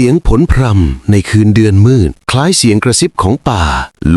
เสียงผลพรำในคืนเดือนมืด คล้ายเสียงกระซิบของป่า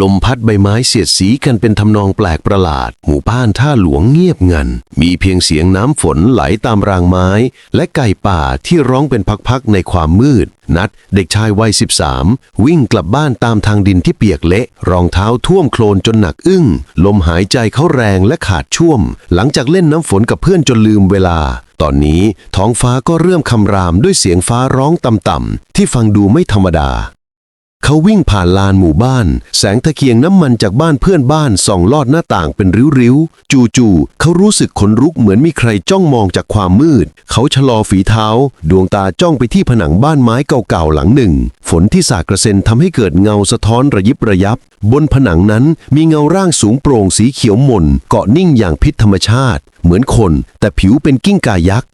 ลมพัดใบไม้เสียดสีกันเป็นทำนองแปลกประหลาด หมู่บ้านท่าหลวงเงียบงัน มีเพียงเสียงน้ำฝนไหลตามรางไม้ และไก่ป่าที่ร้องเป็นพักๆในความมืด นัดเด็กชายวัย 13 วิ่งกลับบ้านตามทางดินที่เปียกเละ รองเท้าท่วมโคลนจนหนักอึ้ง ลมหายใจเขาแรงและขาดช่วม หลังจากเล่นน้ำฝนกับเพื่อนจนลืมเวลา ตอนนี้ท้องฟ้าก็เริ่มคำรามด้วยเสียงฟ้าร้องต่ำๆที่ฟังดูไม่ธรรมดา เขาวิ่งผ่านลานหมู่บ้าน แสงตะเกียงน้ำมันจากบ้านเพื่อนบ้านส่องลอดหน้าต่างเป็นริ้วๆ จู่ๆเขารู้สึกขนลุกเหมือนมีใครจ้องมองจากความมืด เขาชะลอฝีเท้า ดวงตาจ้องไปที่ผนังบ้านไม้เก่าๆหลังหนึ่ง ฝนที่สาดกระเซ็นทำให้เกิดเงาสะท้อนระยิบระยับ บนผนังนั้นมีเงาร่างสูงโปร่งสีเขียวหม่นเกาะนิ่งอย่างพิษธรรมชาติ เหมือนคน แต่ผิวเป็นกิ้งก่ายักษ์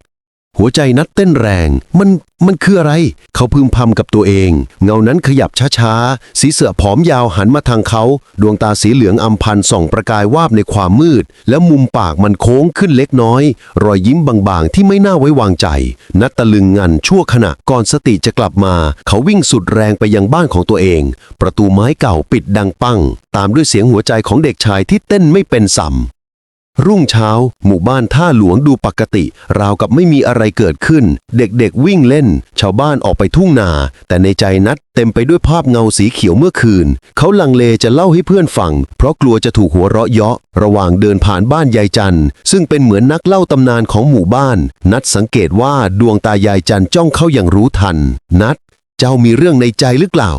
หัวใจนัดเต้นแรงมันมันคืออะไร เขาพึมพำกับตัวเอง เงานั้นขยับช้าๆ สีเสือผอมยาวหันมาทางเขา ดวงตาสีเหลืองอำพันส่องประกายวาบในความมืด แล้วมุมปากมันโค้งขึ้นเล็กน้อย รอยยิ้มบางๆ ที่ไม่น่าไว้วางใจ นัดตะลึงงันชั่วขณะก่อนสติจะกลับมา เขาวิ่งสุดแรงไปยังบ้านของตัวเอง ประตูไม้เก่าปิดดังปัง ตามด้วยเสียงหัวใจของเด็กชายที่เต้นไม่เป็นสัม รุ่งเช้า หมู่บ้านท่าหลวงดูปกติ ราวกับไม่มีอะไรเกิดขึ้น เด็กๆวิ่งเล่น ชาวบ้านออกไปทุ่งนา แต่ในใจนัดเต็มไปด้วยภาพเงาสีเขียวเมื่อคืน เขาลังเลจะเล่าให้เพื่อนฟัง เพราะกลัวจะถูกหัวเราะเยาะ ระหว่างเดินผ่านบ้านยายจันซึ่งเป็นเหมือนนักเล่าตำนานของหมู่บ้าน นัดสังเกตว่าดวงตายายจันจ้องเข้าอย่างรู้ทัน นัด เจ้ามีเรื่องในใจหรือเปล่า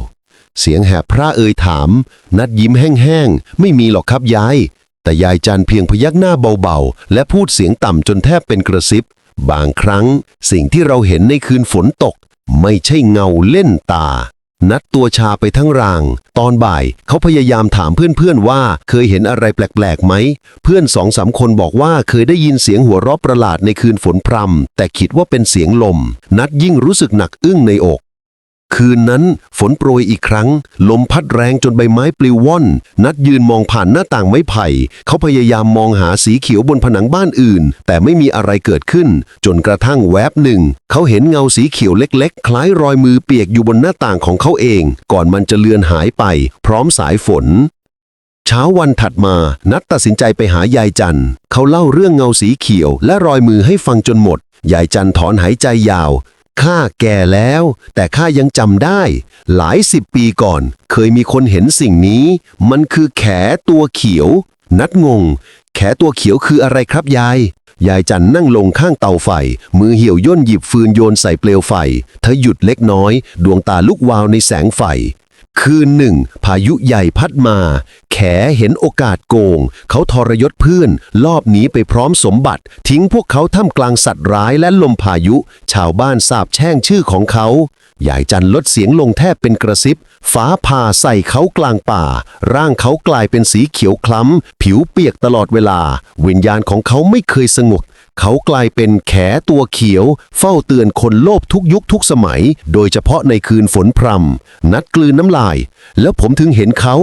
เสียงแหบพระเอ่ยถาม นัดยิ้มแห้งๆ ไม่มีหรอกครับยาย แต่ยายจันเพียงพยักหน้าเบาๆ และพูดเสียงต่ำจนแทบเป็นกระซิบ บางครั้งสิ่งที่เราเห็นในคืนฝนตก ไม่ใช่เงาเล่นตา นัดตัวชาไปทั้งราง ตอนบ่ายเขาพยายามถามเพื่อนๆว่าเคยเห็นอะไรแปลกๆไหม เพื่อนสองสามคนบอกว่าเคยได้ยินเสียงหัวเราะประหลาดในคืนฝนพรำแต่คิดว่าเป็นเสียงลม นัดยิ่งรู้สึกหนักอึ้งในอก คืนนั้นฝนโปรยอีกครั้ง ลมพัดแรงจนใบไม้ปลิวว่อน นัดยืนมองผ่านหน้าต่างไม้ไผ่ เขาพยายามมองหาสีเขียวบนผนังบ้านอื่น แต่ไม่มีอะไรเกิดขึ้น จนกระทั่งแวบหนึ่ง เขาเห็นเงาสีเขียวเล็กๆ คล้ายรอยมือเปียกอยู่บนหน้าต่างของเขาเอง ก่อนมันจะเลือนหายไป พร้อมสายฝนเช้าวันถัดมา นัดตัดสินใจไปหายายจัน เขาเล่าเรื่องเงาสีเขียวและรอยมือให้ฟังจนหมด ยายจันถอนหายใจยาว ข้าแก่แล้ว แต่ข้ายังจำได้ หลายสิบปีก่อน เคยมีคนเห็นสิ่งนี้ มันคือแขตัวเขียว นัดงง แขตัวเขียวคืออะไรครับยาย ยายจันนั่งลงข้างเตาไฟ มือเหี่ยวย่นหยิบฟืนโยนใส่เปลวไฟ เธอหยุดเล็กน้อย ดวงตาลุกวาวในแสงไฟ คืนหนึ่ง พายุใหญ่พัดมา แขเห็นโอกาสโกง เขาทรยศเพื่อนลอบหนีไปพร้อมสมบัติ ทิ้งพวกเขาท่ามกลางสัตว์ร้ายและลมพายุ ชาวบ้านสาบแช่งชื่อของเขายายจันลดเสียงลงแทบเป็นกระซิบ ฟ้าผ่าใส่เขากลางป่า ร่างเขากลายเป็นสีเขียวคล้ำ ผิวเปียกตลอดเวลา วิญญาณของเขาไม่เคยสงบ เขากลายเป็นแขตัวเขียว เฝ้าเตือนคนโลภทุกยุคทุกสมัย โดยเฉพาะในคืนฝนพรำนัดกลืนน้ำลาย แล้วผมถึงเห็นเขา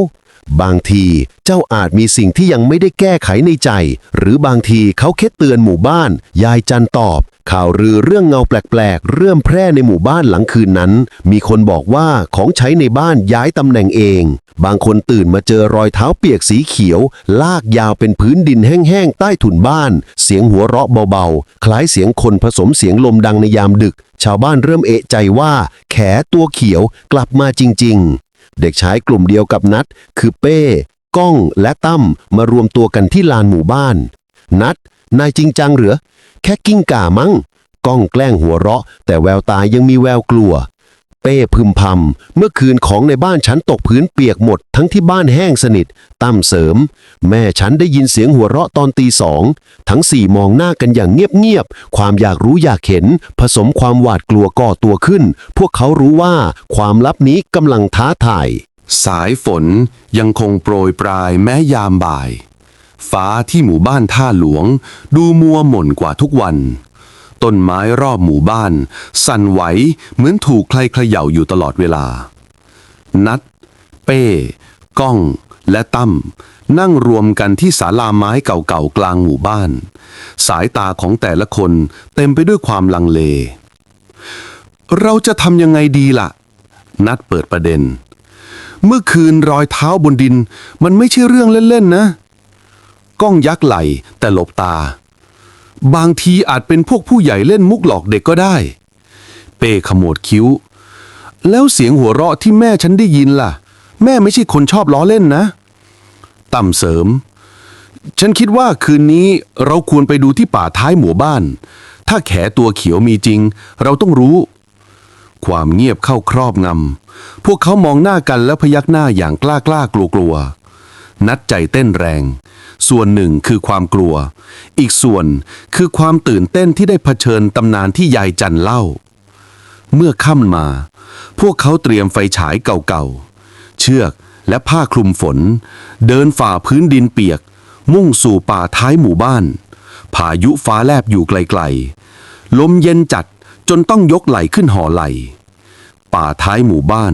บางทีเจ้าอาจมีสิ่งที่ยังไม่ได้แก้ไขในใจ หรือบางทีเขาแค่เตือนหมู่บ้าน ยายจันตอบ ข่าวลือเรื่องเงาแปลกๆ เริ่มแพร่ในหมู่บ้านหลังคืนนั้น มีคนบอกว่าของใช้ในบ้านย้ายตำแหน่งเอง บางคนตื่นมาเจอรอยเท้าเปียกสีเขียว ลากยาวเป็นพื้นดินแห้งๆ ใต้ถุนบ้าน เสียงหัวเราะเบาๆ คล้ายเสียงคนผสมเสียงลมดังในยามดึก ชาวบ้านเริ่มเอะใจว่า แขตัวเขียวกลับมาจริง ๆ เด็กชายกลุ่มเดียวกับนัด คือเป้ ก้องและตั้มมารวมตัวกันที่ลานหมู่บ้าน นัดนายจริงจังเหรือ แค่กิ้งก่ามั้งก้องแกล้งหัวเราะ แต่แววตายังมีแววกลัว เป้พึมพำเมื่อคืนของในบ้านฉันตกพื้นเปียกหมด ทั้งที่บ้านแห้งสนิทตั้มเสริม แม่ฉันได้ยินเสียงหัวเราะตอนตีสองทั้งสี่มองหน้ากันอย่างเงียบๆความอยากรู้อยากเห็น ผสมความหวาดกลัวก่อตัวขึ้น พวกเขารู้ว่าความลับนี้กำลังท้าทายสายฝนยังคงโปรยปลายแม้ยามบ่าย ฟ้าที่หมู่บ้านท่าหลวง ดูมัวหม่นกว่าทุกวัน ต้นไม้รอบหมู่บ้าน สั่นไหวเหมือนถูกใครเขย่าอยู่ตลอดเวลา นัด เป้ ก้อง และตั้มนั่งรวมกันที่ศาลาไม้เก่าๆกลางหมู่บ้าน สายตาของแต่ละคนเต็มไปด้วยความลังเล เราจะทำยังไงดีล่ะ นัดเปิดประเด็น เมื่อคืนรอยเท้าบนดิน มันไม่ใช่เรื่องเล่นๆนะ ก้องยักไหลแต่หลบตา บางทีอาจเป็นพวกผู้ใหญ่เล่นมุกหลอกเด็กก็ได้ เป้ขมวดคิ้ว แล้วเสียงหัวเราะที่แม่ฉันได้ยินล่ะ แม่ไม่ใช่คนชอบล้อเล่นนะ ต่ำเสริม ฉันคิดว่าคืนนี้เราควรไปดูที่ป่าท้ายหมู่บ้าน ถ้าแขตัวเขียวมีจริง เราต้องรู้ ความเงียบเข้าครอบงำพวกเขามองหน้ากันแล้วพยักหน้าอย่างกล้ากล้ากลัวกลัวนัดใจเต้นแรง ส่วนหนึ่งคือความกลัว อีกส่วนคือความตื่นเต้นที่ได้เผชิญตำนานที่ยายจันเล่า เมื่อค่ำมา พวกเขาเตรียมไฟฉายเก่าๆ เชือกและผ้าคลุมฝน เดินฝ่าพื้นดินเปียก มุ่งสู่ป่าท้ายหมู่บ้าน พายุฟ้าแลบอยู่ไกลๆ ลมเย็นจัดจนต้องยกไหล่ขึ้นห่อไหล ป่าท้ายหมู่บ้าน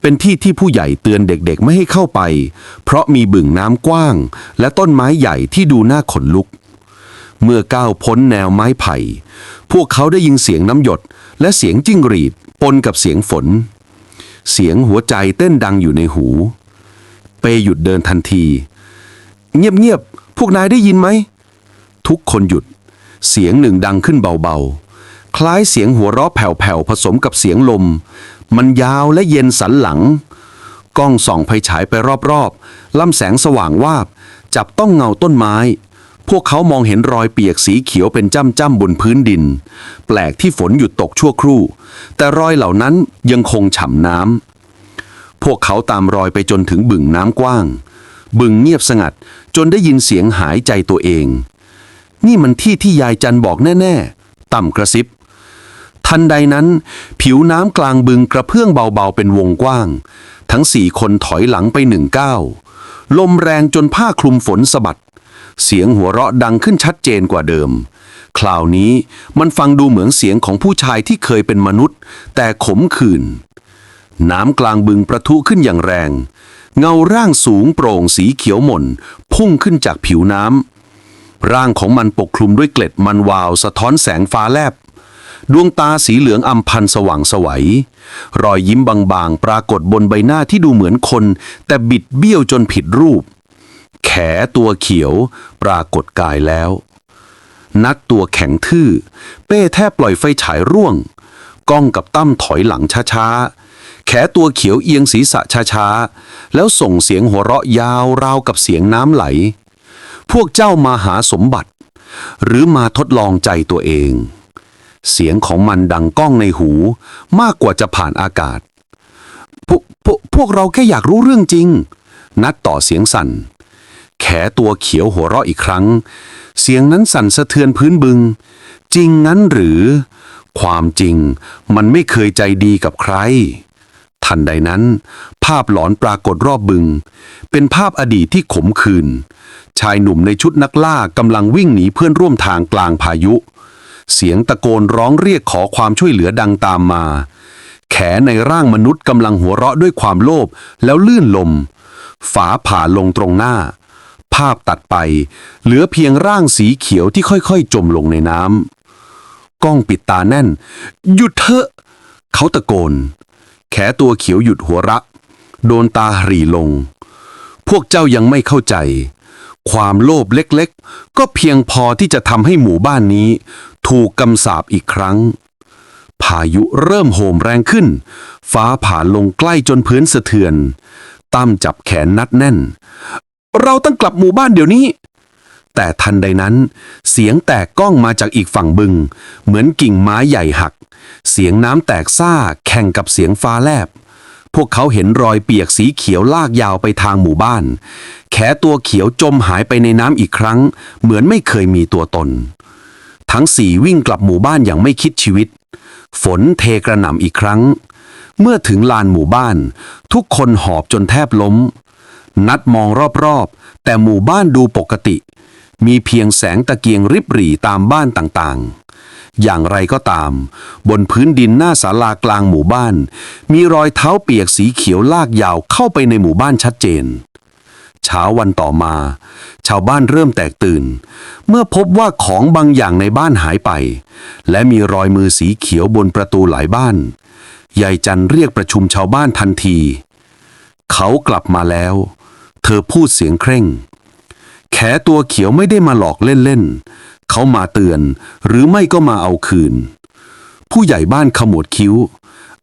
เป็นที่ที่ผู้ใหญ่เตือนเด็กๆไม่ให้เข้าไป เพราะมีบึ่งน้ำกว้าง และต้นไม้ใหญ่ที่ดูน่าขนลุก เมื่อก้าวพ้นแนวไม้ไผ่ พวกเขาได้ยินเสียงน้ำหยด และเสียงจิ้งหรีดปนกับเสียงฝน เสียงหัวใจเต้นดังอยู่ในหู เปหยุดเดินทันที เงียบๆพวกนายได้ยินไหม ทุกคนหยุด เสียงหนึ่งดังขึ้นเบาๆ คล้ายเสียงหัวเราะแผ่วๆผสมกับเสียงลม มันยาวและเย็นสันหลัง กล้องส่องไฟฉายไปรอบๆลำแสงสว่างวาบ จับต้องเงาต้นไม้ พวกเขามองเห็นรอยเปียกสีเขียวเป็นจ้ำๆบนพื้นดิน แปลกที่ฝนหยุดตกชั่วครู่ แต่รอยเหล่านั้นยังคงฉ่ำน้ำพวกเขาตามรอยไปจนถึงบึงน้ำกว้าง บึงเงียบสงัดจนได้ยินเสียงหายใจตัวเอง นี่มันที่ที่ยายจันบอกแน่ ๆ ต่ำกระซิบ ทันใดนั้น ผิวน้ำกลางบึงกระเพื่องเบาๆเป็นวงกว้าง ทั้งสี่คนถอยหลังไปหนึ่งก้าวลมแรงจนผ้าคลุมฝนสะบัด เสียงหัวเราะดังขึ้นชัดเจนกว่าเดิม คราวนี้มันฟังดูเหมือนเสียงของผู้ชายที่เคยเป็นมนุษย์ แต่ขมขื่นน้ำกลางบึงประทุขึ้นอย่างแรง เงาร่างสูงโปร่งสีเขียวหม่น พุ่งขึ้นจากผิวน้ำร่างของมันปกคลุมด้วยเกล็ดมันวาวสะท้อนแสงฟ้าแลบ ดวงตาสีเหลืองอำพันสว่างสวัย รอยยิ้มบางๆ ปรากฏบนใบหน้าที่ดูเหมือนคน แต่บิดเบี้ยวจนผิดรูป แขตัวเขียว ปรากฏกายแล้ว นัดตัวแข็งทื่อ เป้แทบปล่อยไฟฉายร่วง ก้องกับตั้มถอยหลังช้าๆ แขตัวเขียวเอียงศีรษะช้าๆ แล้วส่งเสียงหัวเราะยาวราวกับเสียงน้ำไหล พวกเจ้ามาหาสมบัติ หรือมาทดลองใจตัวเอง เสียงของมันดังก้องในหู มากกว่าจะผ่านอากาศ พวกพวพวกเราแค่อยากรู้เรื่องจริง นัดต่อเสียงสั่น แขตัวเขียวหัวเราะอีกครั้ง เสียงนั้นสั่นสะเทือนพื้นบึง จริงงั้นหรือ ความจริงมันไม่เคยใจดีกับใคร ทันใดนั้น ภาพหลอนปรากฏรอบบึง เป็นภาพอดีตที่ขมขื่นชายหนุ่มในชุดนักล่ากำลังวิ่งหนีเพื่อนร่วมทางกลางพายุ เสียงตะโกนร้องเรียกขอความช่วยเหลือดังตามมา แขนในร่างมนุษย์กำลังหัวเราะด้วยความโลภแล้วลื่นลม ฝาผ่าลงตรงหน้า ภาพตัดไป เหลือเพียงร่างสีเขียวที่ค่อยๆ จมลงในน้ำก้องปิดตาแน่น หยุดเถอะ เขาตะโกน แขตัวเขียวหยุดหัวเราะโดนตาหรีลง พวกเจ้ายังไม่เข้าใจความโลภเล็กๆ ก็เพียงพอที่จะทำให้หมู่บ้านนี้ ถูกกำสาบอีกครั้ง พายุเริ่มโหมแรงขึ้น ฟ้าผ่าลงใกล้จนพื้นสะเทือน ตั้มจับแขนนัดแน่น เราต้องกลับหมู่บ้านเดี๋ยวนี้ แต่ทันใดนั้น เสียงแตกก้องมาจากอีกฝั่งบึง เหมือนกิ่งไม้ใหญ่หัก เสียงน้ำแตกซ่าแข่งกับเสียงฟ้าแลบพวกเขาเห็นรอยเปียกสีเขียวลากยาวไปทางหมู่บ้าน แขตัวเขียวจมหายไปในน้ำอีกครั้ง เหมือนไม่เคยมีตัวตน ทั้งสี่วิ่งกลับหมู่บ้านอย่างไม่คิดชีวิต ฝนเทกระหน่ำอีกครั้ง เมื่อถึงลานหมู่บ้าน ทุกคนหอบจนแทบล้ม นัดมองรอบๆ แต่หมู่บ้านดูปกติ มีเพียงแสงตะเกียงริบหรี่ตามบ้านต่างๆ อย่างไรก็ตาม บนพื้นดินหน้าศาลากลางหมู่บ้าน มีรอยเท้าเปียกสีเขียวลากยาวเข้าไปในหมู่บ้านชัดเจนเช้าวันต่อมา ชาวบ้านเริ่มแตกตื่น เมื่อพบว่าของบางอย่างในบ้านหายไป และมีรอยมือสีเขียวบนประตูหลายบ้านยายจันเรียกประชุมชาวบ้านทันที เขากลับมาแล้ว เธอพูดเสียงเคร่ง แขตัวเขียวไม่ได้มาหลอกเล่นๆ เขามาเตือน หรือไม่ก็มาเอาคืน ผู้ใหญ่บ้านขมวดคิ้ว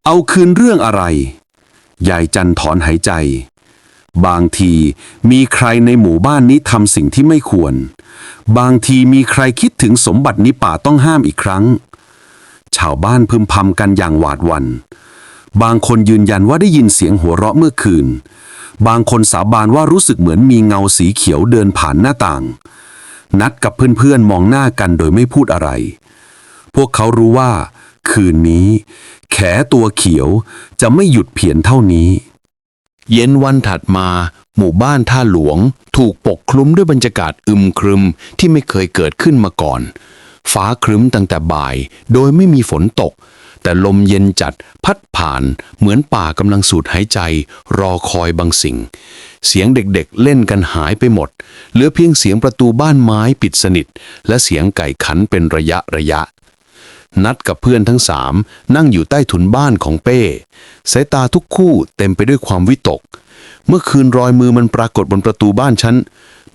เอาคืนเรื่องอะไรยายจันถอนหายใจ บางทีมีใครในหมู่บ้านนี้ทำสิ่งที่ไม่ควร บางทีมีใครคิดถึงสมบัตินี้ป่าต้องห้ามอีกครั้ง ชาวบ้านพึมพำกันอย่างหวาดหวัน่นบางคนยืนยันว่าได้ยินเสียงหัวเราะเมื่อคืน บางคนสาบานว่ารู้สึกเหมือนมีเงาสีเขียวเดินผ่านหน้าต่าง นัดกับเพื่อนๆมองหน้ากันโดยไม่พูดอะไร พวกเขารู้ว่า คืนนี้ แขตัวเขียวจะไม่หยุดเพียงเท่านี้ เย็นวันถัดมา หมู่บ้านท่าหลวง ถูกปกคลุมด้วยบรรยากาศอึมครึมที่ไม่เคยเกิดขึ้นมาก่อน ฟ้าครึ้มตั้งแต่บ่าย โดยไม่มีฝนตก แต่ลมเย็นจัดพัดผ่านเหมือนป่ากำลังสูดหายใจ รอคอยบางสิ่ง เสียงเด็กๆเล่นกันหายไปหมด เหลือเพียงเสียงประตูบ้านไม้ปิดสนิท และเสียงไก่ขันเป็นระยะระยะ นัดกับเพื่อนทั้งสามนั่งอยู่ใต้ถุนบ้านของเป้ สายตาทุกคู่เต็มไปด้วยความวิตก เมื่อคืนรอยมือมันปรากฏบนประตูบ้านฉัน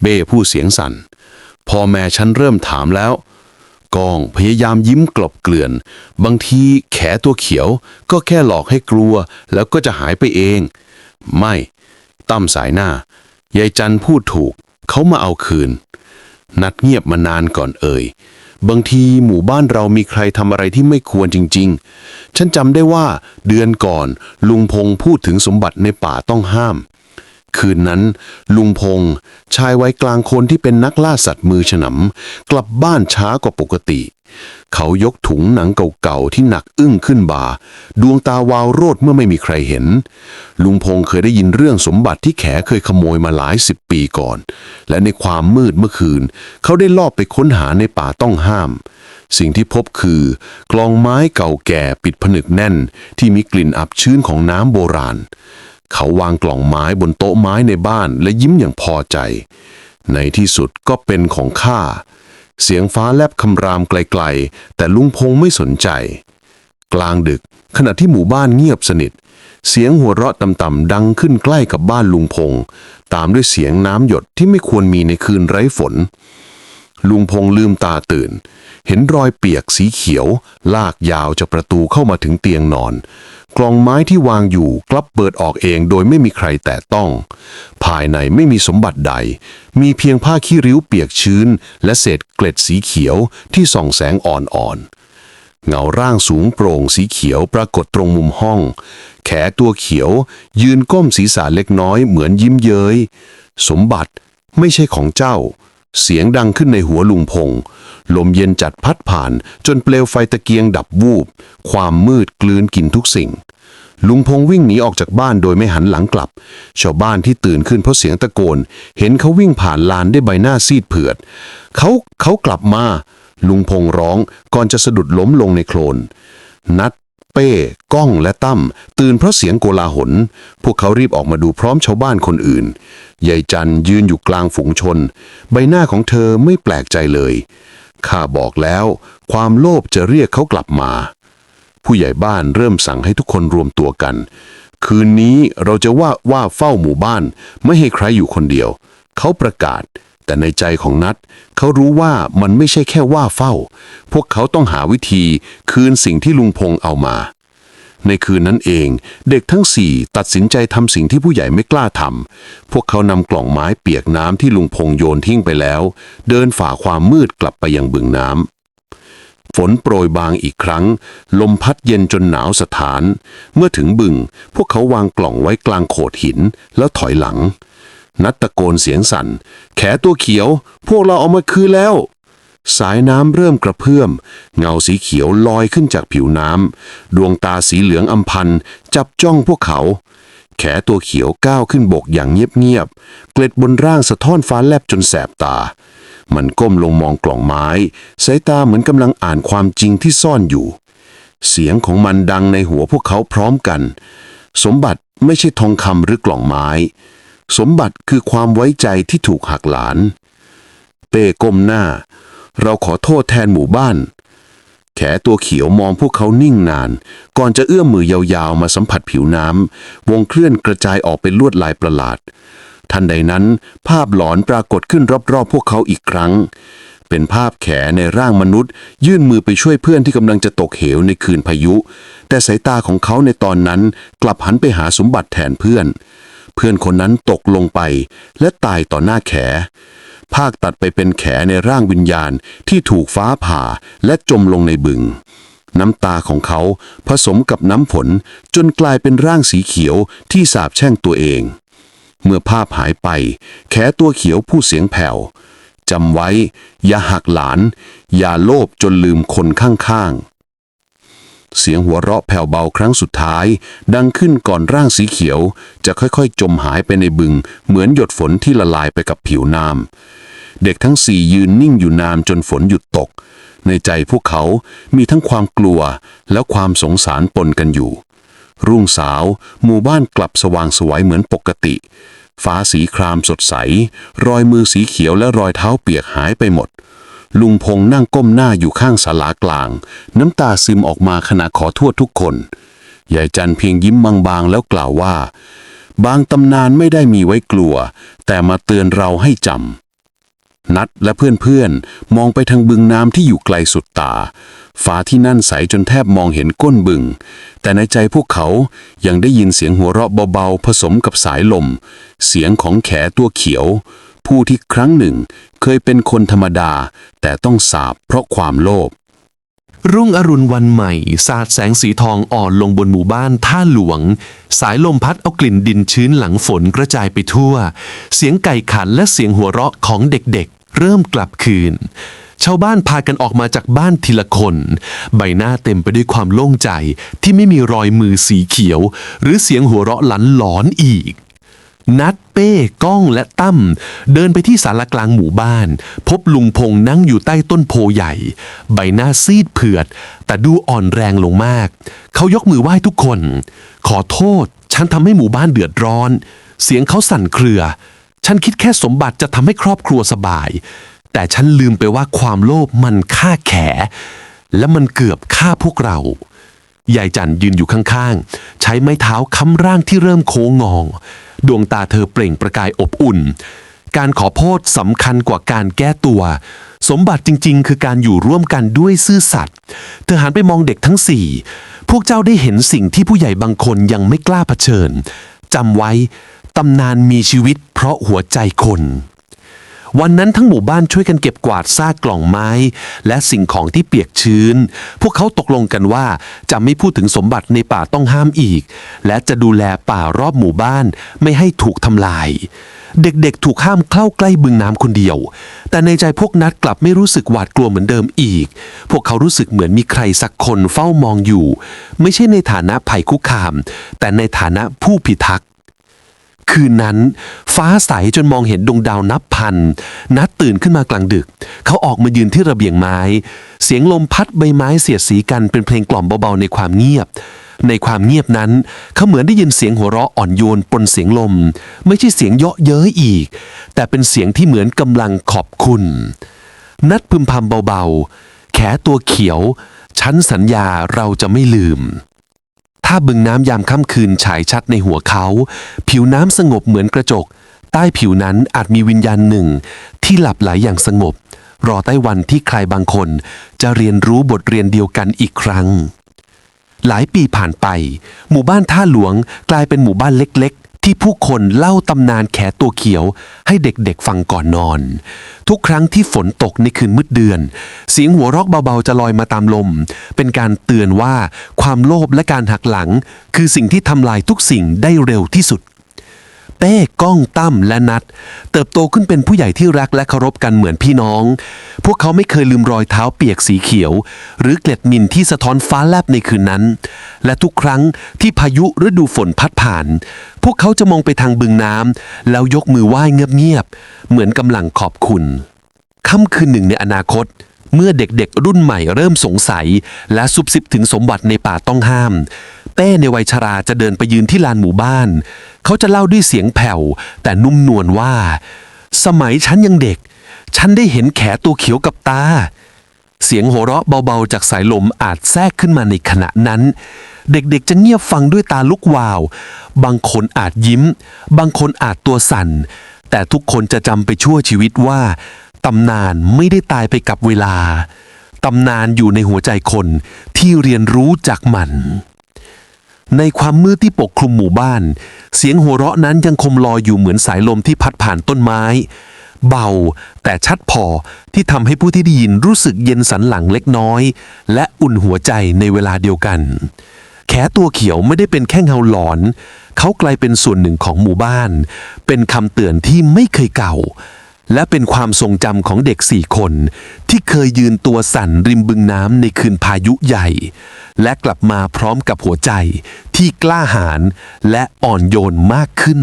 เบ้พูดเสียงสั่นพอแม่ฉันเริ่มถามแล้ว กองพยายามยิ้มกลบเกลื่อน บางทีแขตัวเขียวก็แค่หลอกให้กลัว แล้วก็จะหายไปเอง ไม่ตั้มสายหน้ายายจันพูดถูก เขามาเอาคืน นัดเงียบมานานก่อนเอ่ย บางทีหมู่บ้านเรามีใครทำอะไรที่ไม่ควรจริง ๆ ฉันจำได้ว่าเดือนก่อนลุงพงพูดถึงสมบัติในป่าต้องห้าม คืนนั้น ลุงพงชายไว้กลางคนที่เป็นนักล่าสัตว์มือฉนำกลับบ้านช้ากว่าปกติ เขายกถุงหนังเก่าๆที่หนักอึ้งขึ้นบ่า ดวงตาวาวโรดเมื่อไม่มีใครเห็น ลุงพงเคยได้ยินเรื่องสมบัติที่แขเคยขโมยมาหลายสิบปีก่อน และในความมืดเมื่อคืน เขาได้ลอบไปค้นหาในป่าต้องห้าม สิ่งที่พบคือกลองไม้เก่าแก่ปิดผนึกแน่น ที่มีกลิ่นอับชื้นของน้ำโบราณ เขาวางกล่องไม้บนโต๊ะไม้ในบ้านและยิ้มอย่างพอใจ ในที่สุดก็เป็นของข้า เสียงฟ้าแลบคำรามไกลๆ แต่ลุงพงไม่สนใจ กลางดึกขณะที่หมู่บ้านเงียบสนิท เสียงหัวเราะต่ำๆดังขึ้นใกล้กับบ้านลุงพง ตามด้วยเสียงน้ำหยดที่ไม่ควรมีในคืนไร้ฝน ลุงพงลืมตาตื่น เห็นรอยเปียกสีเขียว ลากยาวจากประตูเข้ามาถึงเตียงนอน กล่องไม้ที่วางอยู่กลับเปิดออกเองโดยไม่มีใครแตะต้อง ภายในไม่มีสมบัติใด มีเพียงผ้าขี้ริ้วเปียกชื้น และเศษเกล็ดสีเขียวที่ส่องแสงอ่อนๆเงาร่างสูงโปร่งสีเขียวปรากฏตรงมุมห้อง แขตัวเขียว ยืนก้มศีรษะเล็กน้อยเหมือนยิ้มเย้ย สมบัติไม่ใช่ของเจ้า เสียงดังขึ้นในหัวลุงพง ลมเย็นจัดพัดผ่าน จนเปลวไฟตะเกียงดับวูบ ความมืดกลืนกินทุกสิ่ง ลุงพงวิ่งหนีออกจากบ้านโดยไม่หันหลังกลับ ชาวบ้านที่ตื่นขึ้นเพราะเสียงตะโกน เห็นเขาวิ่งผ่านลานด้วยใบหน้าซีดเผือด เขาเขากลับมา ลุงพงร้องก่อนจะสะดุดล้มลงในโคลน นัด เป้ ก้องและตั้มตื่นเพราะเสียงโกลาหล พวกเขารีบออกมาดูพร้อมชาวบ้านคนอื่นยายจันยืนอยู่กลางฝูงชน ใบหน้าของเธอไม่แปลกใจเลยข้าบอกแล้ว ความโลภจะเรียกเขากลับมา ผู้ใหญ่บ้านเริ่มสั่งให้ทุกคนรวมตัวกัน คืนนี้เราจะว่าว่าเฝ้าหมู่บ้าน ไม่ให้ใครอยู่คนเดียว เขาประกาศ แต่ในใจของนัดเขารู้ว่ามันไม่ใช่แค่ว่าเฝ้า พวกเขาต้องหาวิธีคืนสิ่งที่ลุงพงเอามา ในคืนนั้นเองเด็กทั้งสี่ตัดสินใจทำสิ่งที่ผู้ใหญ่ไม่กล้าทำพวกเขานำกล่องไม้เปียกน้ำที่ลุงพงโยนทิ้งไปแล้ว เดินฝ่าความมืดกลับไปยังบึงน้ำฝนโปรยบางอีกครั้ง ลมพัดเย็นจนหนาวสถาน เมื่อถึงบึง พวกเขาวางกล่องไว้กลางโขดหินแล้วถอยหลัง นัดตะโกนเสียงสั่น แขตัวเขียว พวกเราเอามาคืนแล้ว สายน้ำเริ่มกระเพื่อม เงาสีเขียวลอยขึ้นจากผิวน้ำ ดวงตาสีเหลืองอำพัน จับจ้องพวกเขา แขตัวเขียวก้าวขึ้นบกอย่างเงียบๆ เกล็ดบนร่างสะท้อนฟ้าแลบจนแสบตา มันก้มลงมองกล่องไม้ สายตาเหมือนกำลังอ่านความจริงที่ซ่อนอยู่ เสียงของมันดังในหัวพวกเขาพร้อมกัน สมบัติไม่ใช่ทองคำหรือกล่องไม้ สมบัติคือความไว้ใจที่ถูกหักหลาน เป้ก้มหน้า เราขอโทษแทนหมู่บ้าน แขตัวเขียวมองพวกเขานิ่งนาน ก่อนจะเอื้อมมือยาวๆ มาสัมผัสผิวน้ำ วงเคลื่อนกระจายออกเป็นลวดลายประหลาด ทันใดนั้นภาพหลอนปรากฏขึ้นรอบๆ พวกเขาอีกครั้ง เป็นภาพแขในร่างมนุษย์ ยื่นมือไปช่วยเพื่อนที่กำลังจะตกเหวในคืนพายุ แต่สายตาของเขาในตอนนั้นกลับหันไปหาสมบัติแทนเพื่อน เพื่อนคนนั้นตกลงไป และตายต่อหน้าแข ภาคตัดไปเป็นแขในร่างวิญญาณที่ถูกฟ้าผ่าและจมลงในบึง น้ำตาของเขาผสมกับน้ำฝนจนกลายเป็นร่างสีเขียวที่สาบแช่งตัวเอง เมื่อภาพหายไป แขตัวเขียวพูดเสียงแผ่วจำไว้ อย่าหักหลาน อย่าโลภจนลืมคนข้างๆ เสียงหัวเราะแผ่วเบาครั้งสุดท้าย ดังขึ้นก่อนร่างสีเขียว จะค่อยๆ จมหายไปในบึง เหมือนหยดฝนที่ละลายไปกับผิวน้ำเด็กทั้งสี่ยืนนิ่งอยู่นานจนฝนหยุดตก ในใจพวกเขามีทั้งความกลัวและความสงสารปนกันอยู่ รุ่งสาวหมู่บ้านกลับสว่างสวยเหมือนปกติ ฟ้าสีครามสดใส รอยมือสีเขียวและรอยเท้าเปียกหายไปหมด ลุงพงนั่งก้มหน้าอยู่ข้างศาลากลาง น้ำตาซึมออกมาขณะขอโทษทุกคนยายจันเพียงยิ้มบางๆแล้วกล่าวว่า บางตำนานไม่ได้มีไว้กลัว แต่มาเตือนเราให้จำนัดและเพื่อนๆ มองไปทางบึงน้ำที่อยู่ไกลสุดตาฟ้าที่นั่นใสจนแทบมองเห็นก้นบึง แต่ในใจพวกเขายังได้ยินเสียงหัวเราะเบาๆ ผสมกับสายลม เสียงของแขตัวเขียว ผู้ที่ครั้งหนึ่งเคยเป็นคนธรรมดา แต่ต้องสาบเพราะความโลภรุ่งอรุณวันใหม่ สาดแสงสีทองอ่อนลงบนหมู่บ้านท่าหลวง สายลมพัดเอากลิ่นดินชื้นหลังฝนกระจายไปทั่ว เสียงไก่ขันและเสียงหัวเราะของเด็กๆ เริ่มกลับคืน ชาวบ้านพากันออกมาจากบ้านทีละคน ใบหน้าเต็มไปด้วยความโล่งใจที่ไม่มีรอยมือสีเขียว หรือเสียงหัวเราะหลันหลอนอีก นัดเป้ก้องและตั้มเดินไปที่ศาลากลางหมู่บ้าน พบลุงพงนั่งอยู่ใต้ต้นโพใหญ่ ใบหน้าซีดเผือด แต่ดูอ่อนแรงลงมาก เขายกมือไหว้ทุกคน ขอโทษ ฉันทำให้หมู่บ้านเดือดร้อน เสียงเขาสั่นเครือ ฉันคิดแค่สมบัติจะทำให้ครอบครัวสบาย แต่ฉันลืมไปว่าความโลภมันฆ่าแข และมันเกือบฆ่าพวกเรา ยายจันยืนอยู่ข้างๆ ใช้ไม้เท้าค้ำร่างที่เริ่มโค้งงอดวงตาเธอเปล่งประกายอบอุ่น การขอโทษสำคัญกว่าการแก้ตัว สมบัติจริง ๆ คือการอยู่ร่วมกันด้วยซื่อสัตย์เธอหันไปมองเด็กทั้งสี่ พวกเจ้าได้เห็นสิ่งที่ผู้ใหญ่บางคนยังไม่กล้าเผชิญจำไว้ตำนานมีชีวิตเพราะหัวใจคน วันนั้นทั้งหมู่บ้านช่วยกันเก็บกวาดซากกล่องไม้ และสิ่งของที่เปียกชื้น พวกเขาตกลงกันว่าจะไม่พูดถึงสมบัติในป่าต้องห้ามอีก และจะดูแลป่ารอบหมู่บ้านไม่ให้ถูกทำลาย เด็กๆ ถูกห้ามเข้าใกล้บึงน้ำคนเดียว แต่ในใจพวกนัดกลับไม่รู้สึกหวาดกลัวเหมือนเดิมอีก พวกเขารู้สึกเหมือนมีใครสักคนเฝ้ามองอยู่ ไม่ใช่ในฐานะภัยคุกคาม แต่ในฐานะผู้พิทักษ์ คืนนั้น ฟ้าใสจนมองเห็นดวงดาวนับพัน นัดตื่นขึ้นมากลางดึก เขาออกมายืนที่ระเบียงไม้ เสียงลมพัดใบไม้เสียดสีกันเป็นเพลงกล่อมเบาๆในความเงียบ ในความเงียบนั้น เขาเหมือนได้ยินเสียงหัวเราะอ่อนโยนปนเสียงลม ไม่ใช่เสียงเยาะเย้ยอีก แต่เป็นเสียงที่เหมือนกำลังขอบคุณ นัดพึมพำเบาๆ แขตัวเขียว ฉันสัญญาเราจะไม่ลืม ถ้าบึงน้ำยามค่ำคืนฉายชัดในหัวเขา ผิวน้ำสงบเหมือนกระจก ใต้ผิวนั้นอาจมีวิญญาณหนึ่ง ที่หลับไหลอย่างสงบ รอใต้วันที่ใครบางคน จะเรียนรู้บทเรียนเดียวกันอีกครั้ง หลายปีผ่านไป หมู่บ้านท่าหลวงกลายเป็นหมู่บ้านเล็ก ที่ผู้คนเล่าตำนานแขตัวเขียวให้เด็กๆฟังก่อนนอน ทุกครั้งที่ฝนตกในคืนมืดเดือน เสียงหัวเราะเบาๆจะลอยมาตามลม เป็นการเตือนว่าความโลภและการหักหลัง คือสิ่งที่ทำลายทุกสิ่งได้เร็วที่สุด เป้ก้องตั้มและนัด เติบโตขึ้นเป็นผู้ใหญ่ที่รักและเคารพกันเหมือนพี่น้อง พวกเขาไม่เคยลืมรอยเท้าเปียกสีเขียว หรือเกล็ดมินที่สะท้อนฟ้าแลบในคืนนั้น และทุกครั้งที่พายุฤดูฝนพัดผ่าน พวกเขาจะมองไปทางบึงน้ำแล้วยกมือไหว้เงียบๆเหมือนกำลังขอบคุณค่ำคืนหนึ่งในอนาคตเมื่อเด็กๆ รุ่นใหม่เริ่มสงสัย และซุบซิบถึงสมบัติในป่าต้องห้ามเป้ในวัยชราจะเดินไปยืนที่ลานหมู่บ้าน เขาจะเล่าด้วยเสียงแผ่ว แต่นุ่มนวลว่า สมัยฉันยังเด็ก ฉันได้เห็นแขตัวเขียวกับตา เสียงหัวเราะเบาๆ จากสายลมอาจแทรกขึ้นมาในขณะนั้น เด็กๆจะเงียบฟังด้วยตาลุกวาว บางคนอาจยิ้ม บางคนอาจตัวสั่น แต่ทุกคนจะจำไปชั่วชีวิตว่าตำนานไม่ได้ตายไปกับเวลา ตำนานอยู่ในหัวใจคนที่เรียนรู้จากมัน ในความมืดที่ปกคลุมหมู่บ้าน เสียงหัวเราะนั้นยังคงลอยอยู่เหมือนสายลมที่พัดผ่านต้นไม้ เบา แต่ชัดพอที่ทำให้ผู้ที่ได้ยินรู้สึกเย็นสันหลังเล็กน้อย และอุ่นหัวใจในเวลาเดียวกัน แขตัวเขียวไม่ได้เป็นแค่เงาหลอน เขากลายเป็นส่วนหนึ่งของหมู่บ้าน เป็นคำเตือนที่ไม่เคยเก่า และเป็นความทรงจำของเด็กสี่คน ที่เคยยืนตัวสั่นริมบึงน้ำในคืนพายุใหญ่ และกลับมาพร้อมกับหัวใจที่กล้าหาญและอ่อนโยนมากขึ้น